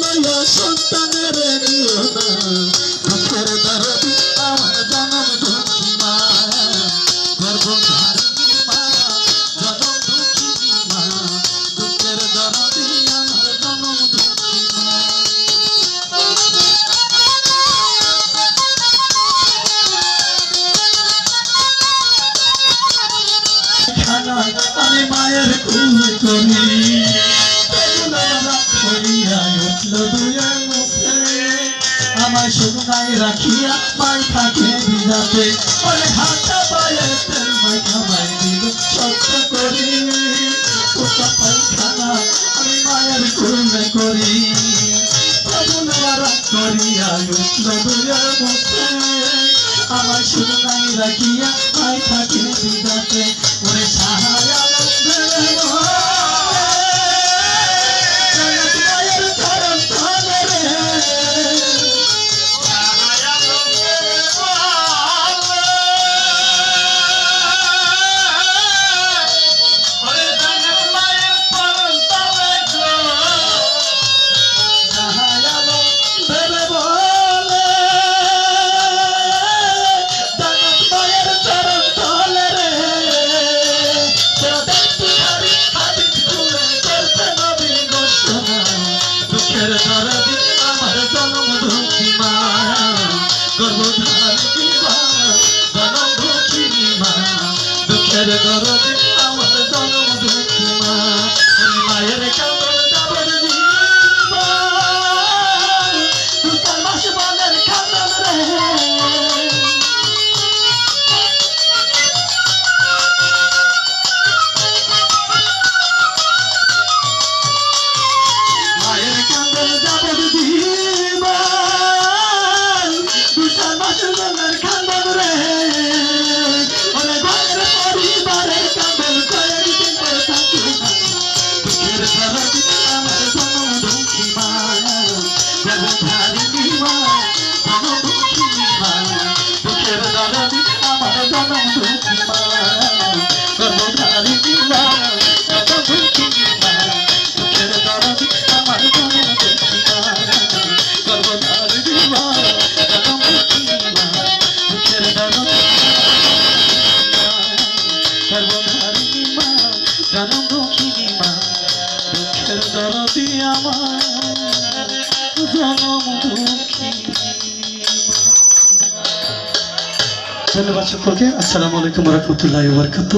লইয়া সন্তানের আমি মায়ের কুল আমার শুকনাই রাখিয়া মাই থাকে বিজাতে ওরে হাতা পায়ে তেল মাই খামাই দিল সত্য করি। পোকা পায়খানা আমি মায়ের কুল করি। করিয়া উঠল দুয়ে মুখে আমার শুকনাই রাখিয়া মাই থাকে বিজাতে ওরে সাহায্য দুঃখের জনম দুঃখিনী মা দুঃখের দরদি আমার। ধন্যবাদ সকলকে। আসসালামু আলাইকুম রহমতুল্লাহ বরকাত